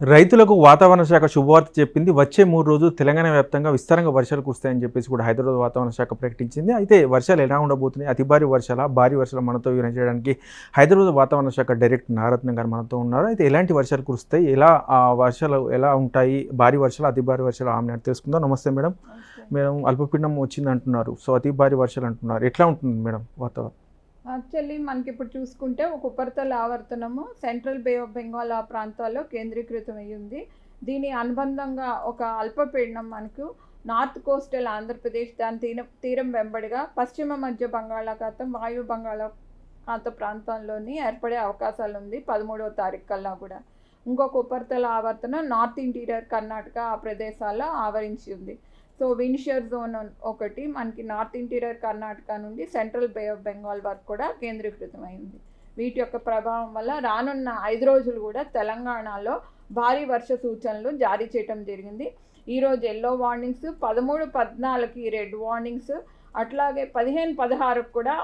రైతులకు వాతావరణ శాఖ శుభవార్త చెప్పింది. వచ్చే మూడు రోజులు తెలంగాణ వ్యాప్తంగా విస్తారంగా వర్షాలు కురుస్తాయని చెప్పేసి కూడా హైదరాబాద్ వాతావరణ శాఖ ప్రకటించింది. అయితే వర్షాలు ఎలా ఉండబోతున్నాయి? అతి భారీ వర్షాల? భారీ వర్షాలు మనతో వివరణ చేయడానికి హైదరాబాద్ వాతావరణ శాఖ డైరెక్టర్ నారత్న గారు మనతో ఉన్నారు. అయితే ఎలాంటి వర్షాలు కురుస్తాయి? ఎలా ఆ వర్షాలు ఎలా ఉంటాయి? భారీ వర్షాలు? అతి భారీ వర్షాలు? ఆమె తెలుసుకుందాం. నమస్తే మేడం. మేడం అల్పపీడనం వచ్చింది అంటున్నారు సో అతి భారీ వర్షాలు అంటున్నారు. ఎట్లా ఉంటుంది మేడం వాతావరణం? యాక్చువల్లీ మనకి ఇప్పుడు చూసుకుంటే ఒక ఉపరితల ఆవర్తనము సెంట్రల్ బే ఆఫ్ బెంగాల్ ఆ ప్రాంతాల్లో కేంద్రీకృతం అయ్యింది ఉంది దీని అనుబంధంగా ఒక అల్పపీడనం మనకు నార్త్ కోస్టల్ ఆంధ్రప్రదేశ్ దాని తీరం తీరం వెంబడిగా పశ్చిమ మధ్య బంగాళాఖాతం వాయు బంగాళాఖాత ప్రాంతంలోని ఏర్పడే అవకాశాలు ఉంది పదమూడవ తారీఖు కల్లా కూడా. ఇంకొక ఉపరితల ఆవర్తనం నార్త్ ఇంటీరియర్ కర్ణాటక ఆ ప్రదేశాల్లో ఆవరించి ఉంది సో విన్షియర్ జోన్ ఒకటి మనకి నార్త్ ఇంటీరియర్ కర్ణాటక నుండి సెంట్రల్ బే ఆఫ్ బెంగాల్ వరకు కూడా కేంద్రీకృతమైంది. వీటి యొక్క ప్రభావం వల్ల రానున్న ఐదు రోజులు కూడా తెలంగాణలో భారీ వర్ష సూచనలు జారీ చేయటం జరిగింది. ఈరోజు ఎల్లో వార్నింగ్స్ పదమూడు పద్నాలుగుకి రెడ్ వార్నింగ్స్ అట్లాగే పదిహేను పదహారుకు కూడా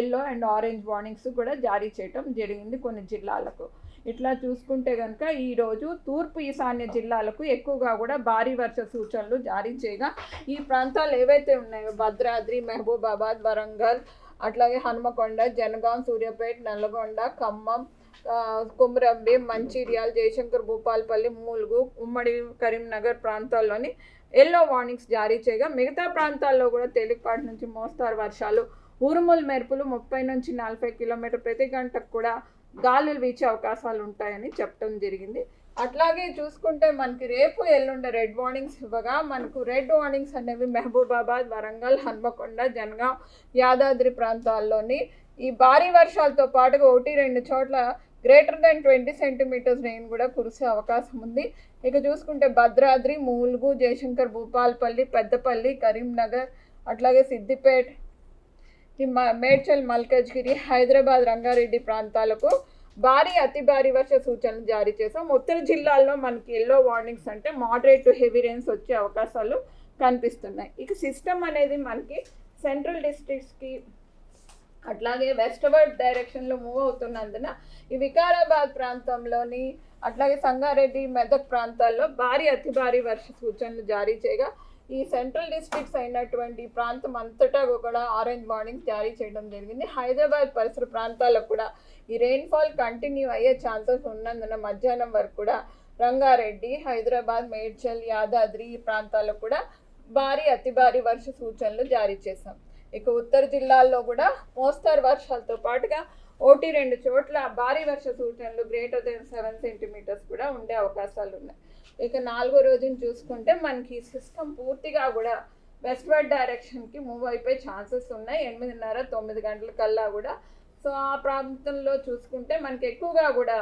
ఎల్లో అండ్ ఆరెంజ్ వార్నింగ్స్ కూడా జారీ చేయటం జరిగింది కొన్ని జిల్లాలకు. ఇట్లా చూసుకుంటే కనుక ఈరోజు తూర్పు ఈశాన్య జిల్లాలకు ఎక్కువగా కూడా భారీ వర్ష సూచనలు జారీ చేయగా ఈ ప్రాంతాలు ఏవైతే ఉన్నాయో భద్రాద్రి మహబూబాబాద్ వరంగల్ అట్లాగే హనుమకొండ జనగాం సూర్యాపేట నల్లగొండ ఖమ్మం ఆ, మంచిర్యాల జయశంకర్ భూపాల్పల్లి మూలుగు ఉమ్మడి కరీంనగర్ ప్రాంతాల్లోని ఎల్లో వార్నింగ్స్ జారీ చేయగా మిగతా ప్రాంతాల్లో కూడా తేలికపాటి నుంచి మోస్తారు వర్షాలు. ఉరుములు మెరుపులు ముప్పై నుంచి నలభై కిలోమీటర్ ప్రతి గంటకు కూడా గాలులు వీచే అవకాశాలు ఉంటాయని చెప్పడం జరిగింది. అట్లాగే చూసుకుంటే మనకి రేపు ఎల్లుండే రెడ్ వార్నింగ్స్ ఇవ్వగా మనకు రెడ్ వార్నింగ్స్ అనేవి మహబూబాబాద్ వరంగల్ హన్మకొండ జనగాం యాదాద్రి ప్రాంతాల్లోని ఈ భారీ వర్షాలతో పాటుగా ఒకటి రెండు చోట్ల greater than twenty centimetres rain కూడా కురిసే అవకాశం ఉంది. ఇక చూసుకుంటే భద్రాద్రి మూలుగు జయశంకర్ భూపాల్పల్లి పెద్దపల్లి కరీంనగర్ అట్లాగే సిద్దిపేట్ మేడ్చల్ మల్కజ్గిరి హైదరాబాద్ రంగారెడ్డి ప్రాంతాలకు భారీ అతి భారీ వర్ష సూచనలు జారీ చేసాం ఉత్తర జిల్లాల్లో మనకి ఎల్లో వార్నింగ్స్ అంటే మోడరేట్ టు హెవీ రెయిన్స్ వచ్చే అవకాశాలు కనిపిస్తున్నాయి. ఇక సిస్టమ్ అనేది మనకి సెంట్రల్ డిస్ట్రిక్ట్స్కి అట్లాగే వెస్ట్వర్డ్ డైరెక్షన్లో మూవ్ అవుతున్నందున ఈ వికారాబాద్ ప్రాంతంలోని అట్లాగే సంగారెడ్డి మెదక్ ప్రాంతాల్లో భారీ అతి భారీ వర్ష సూచనలు జారీ చేయగా ఈ సెంట్రల్ డిస్ట్రిక్ట్స్ అయినటువంటి ప్రాంతం అంతటా కూడా ఆరెంజ్ వార్నింగ్ జారీ చేయడం జరిగింది. హైదరాబాద్ పరిసర ప్రాంతాల్లో కూడా ఈ రెయిన్ఫాల్ కంటిన్యూ అయ్యే ఛాన్సెస్ ఉన్నందున మధ్యాహ్నం వరకు కూడా రంగారెడ్డి హైదరాబాద్ మేడ్చల్ యాదాద్రి ఈ ప్రాంతాల్లో కూడా భారీ అతి భారీ వర్ష సూచనలు జారీ చేశాం. ఇక ఉత్తర జిల్లాల్లో కూడా మోస్తరు వర్షాలతో పాటుగా ఒకటి రెండు చోట్ల భారీ వర్ష సూచనలు గ్రేటర్ దెన్ సెవెన్ సెంటీమీటర్స్ కూడా ఉండే అవకాశాలు ఉన్నాయి. ఇక నాలుగో రోజుని చూసుకుంటే మనకి సిస్టమ్ పూర్తిగా కూడా వెస్ట్వర్డ్ డైరెక్షన్కి మూవ్ అయిపోయే ఛాన్సెస్ ఉన్నాయి. ఎనిమిదిన్నర తొమ్మిది గంటల కల్లా కూడా. సో ఆ ప్రాంతంలో చూసుకుంటే మనకి ఎక్కువగా కూడా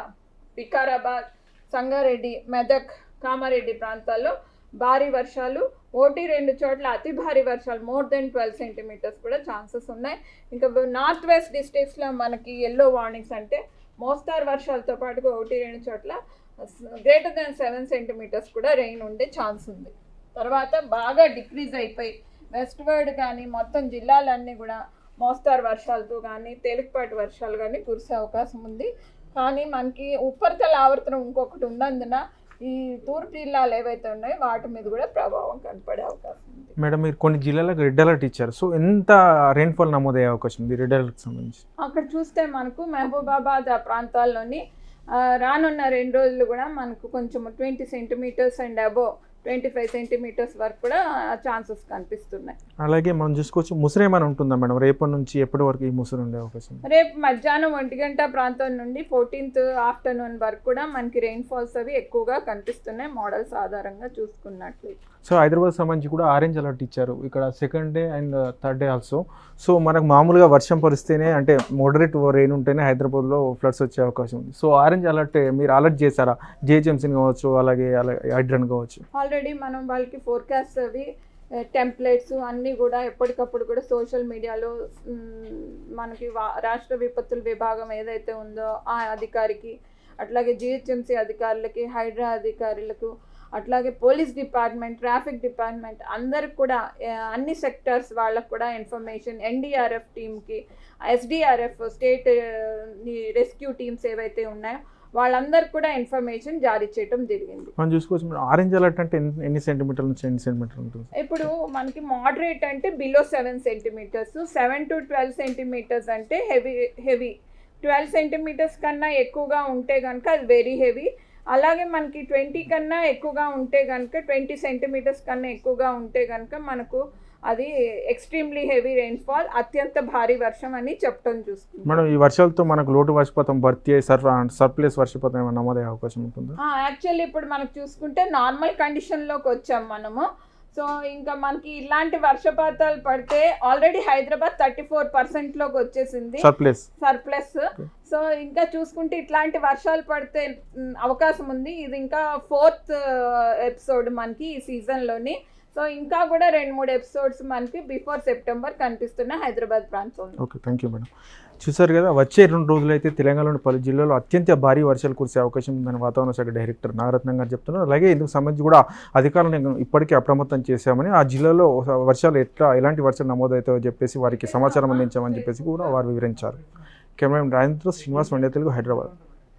వికారాబాద్ సంగారెడ్డి మెదక్ కామారెడ్డి ప్రాంతాల్లో భారీ వర్షాలు ఒకటి రెండు చోట్ల అతి భారీ వర్షాలు మోర్ దెన్ ట్వెల్వ్ సెంటీమీటర్స్ కూడా ఛాన్సెస్ ఉన్నాయి. ఇంకా నార్త్ వెస్ట్ డిస్ట్రిక్ట్స్లో మనకి ఎల్లో వార్నింగ్స్ అంటే మోస్తారు వర్షాలతో పాటుగా ఒకటి రెండు చోట్ల గ్రేటర్ దెన్ సెవెన్ సెంటీమీటర్స్ కూడా రెయిన్ ఉండే ఛాన్స్ ఉంది. తర్వాత బాగా డిక్రీజ్ అయిపోయి వెస్ట్వర్డ్ కానీ మొత్తం జిల్లాలన్నీ కూడా మోస్తారు వర్షాలతో కానీ తేలికపాటి వర్షాలు కానీ కురిసే అవకాశం ఉంది. కానీ మనకి ఉపరితల ఆవర్తనం ఇంకొకటి ఉన్నందున ఈ తూర్పు జిల్లాలు ఏవైతే ఉన్నాయో వాటి మీద కూడా ప్రభావం కనపడే అవకాశం ఉంది. మేడం మీరు కొన్ని జిల్లాలకు రెడ్ అలర్ట్ ఇచ్చారు. సో ఎంత రెయిన్ఫాల్ నమోదయ్యే అవకాశం ఉంది రెడ్ అలర్ట్కి సంబంధించి? అక్కడ చూస్తే మనకు మహబూబాబాద్ ఆ ప్రాంతాల్లోని రానున్న రెండు రోజులు కూడా మనకు కొంచెం twenty centimetres and above twenty five centimetres వరకు కూడా ఛాన్సెస్ కనిపిస్తున్నాయి. అలాగే మనం చూసుకోవచ్చు ముసురు ఏమైనా ఉంటుందా మేడం? రేపటి నుంచి ఎప్పటి వరకు ఈ ముసురు ఉండే అవకాశం? రేపు మధ్యాహ్నం ఒంటి గంట ప్రాంతం నుండి ఫోర్టీన్త్ ఆఫ్టర్నూన్ వరకు కూడా మనకి రెయిన్ఫాల్స్ అవి ఎక్కువగా కనిపిస్తున్నాయి మోడల్స్ ఆధారంగా చూసుకున్నట్లయితే. సో హైదరాబాద్ సంబంధించి కూడా ఆరెంజ్ అలర్ట్ ఇచ్చారు. ఇక్కడ second day and third day also so మనకు మామూలుగా వర్షం పరిస్తేనే అంటే మోడరేట్ రెయిన్ ఉంటేనే హైదరాబాద్లో ఫ్లడ్స్ వచ్చే అవకాశం ఉంది. సో ఆరెంజ్ అలర్ట్ మీరు అలర్ట్ చేశారా? జేహెచ్ఎంసీని కావచ్చు అలాగే అలాగే హైడ్రన్ కావచ్చు. ఆల్రెడీ మనం వాళ్ళకి ఫోర్కాస్ట్ అవి టెంప్లెట్స్ అన్నీ కూడా ఎప్పటికప్పుడు కూడా సోషల్ మీడియాలో మనకి వా- రాష్ట్ర విపత్తుల విభాగం ఏదైతే ఉందో ఆ అధికారికి అట్లాగే జిహెచ్ఎంసీ అధికారులకి హైడ్రా అధికారులకు అట్లాగే పోలీస్ డిపార్ట్మెంట్ ట్రాఫిక్ డిపార్ట్మెంట్ అందరికి కూడా అన్ని సెక్టర్స్ వాళ్ళకు కూడా ఇన్ఫర్మేషన్ ఎన్డీఆర్ఎఫ్ టీమ్కి ఎస్డిఆర్ఎఫ్ స్టేట్ రెస్క్యూ టీమ్స్ ఏవైతే ఉన్నాయో వాళ్ళందరికీ కూడా ఇన్ఫర్మేషన్ జారీ చేయడం జరిగింది. మనం చూసుకోవచ్చు ఆరెంజ్ అలర్ట్ అంటే ఎన్ని- సెంటీమీటర్ల నుంచి ఎన్ని సెంటీమీటర్లు ఉంటుంది? ఇప్పుడు మనకి మోడరేట్ అంటే below seven centimetres seven to twelve centimetres అంటే హెవీ హెవీ ట్వెల్వ్ సెంటీమీటర్స్ కన్నా ఎక్కువగా ఉంటే కనుక అది వెరీ హెవీ అలాగే మనకి ట్వంటీ కన్నా ఎక్కువగా ఉంటే కనుక ట్వంటీ సెంటీమీటర్స్ కన్నా ఎక్కువగా ఉంటే కనుక మనకు అది ఎక్స్ట్రీమ్లీ హెవీ రెయిన్ఫాల్ అత్యంత భారీ వర్షం అని చెప్పడం చూసుకుంటాం మేడం ఈ వర్షాలతో మనకు లోటు వర్షపాతం భర్తీ అయ్యి సర్ఫ్ సర్ప్లేస్ వర్షపాతం ఏమైనా నమోదయ్యే అవకాశం ఉంటుందా? యాక్చువల్లీ ఇప్పుడు మనకు చూసుకుంటే నార్మల్ కండిషన్లోకి వచ్చాం మనము. సో ఇంకా మనకి ఇలాంటి వర్షపాతాలు పడితే ఆల్రెడీ హైదరాబాద్ థర్టీ ఫోర్ పర్సెంట్లోకి వచ్చేసింది. సర్ప్లేస్ సర్ప్లస్ సో ఇంకా చూసుకుంటే ఇట్లాంటి వర్షాలు పడితే అవకాశం ఉంది. ఇది ఇంకా ఫోర్త్ ఎపిసోడ్ మనకి ఈ సీజన్లోని. సో ఇంకా కూడా రెండు మూడు ఎపిసోడ్స్ మనకి బిఫోర్ సెప్టెంబర్ కనిపిస్తున్నాయి హైదరాబాద్ ప్రాంతంలో. Okay thank you madam. చూసారు కదా వచ్చే రెండు రోజులు అయితే తెలంగాణలోని పలు జిల్లాలో అత్యంత భారీ వర్షాలు కురిసే అవకాశం ఉందని వాతావరణ శాఖ డైరెక్టర్ నాగరత్నం గారు చెప్తున్నారు. అలాగే ఇందుకు సంబంధించి కూడా అధికారులను ఇప్పటికే అప్రమత్తం చేశామని ఆ జిల్లాలో వర్షాలు ఎట్లా ఎలాంటి వర్షాలు నమోదవుతాయో చెప్పేసి వారికి సమాచారం అందించామని చెప్పేసి కూడా వారు వివరించారు. కెమెరా రాజేంద్ర శ్రీనివాస్ వండే తెలుగు హైదరాబాద్.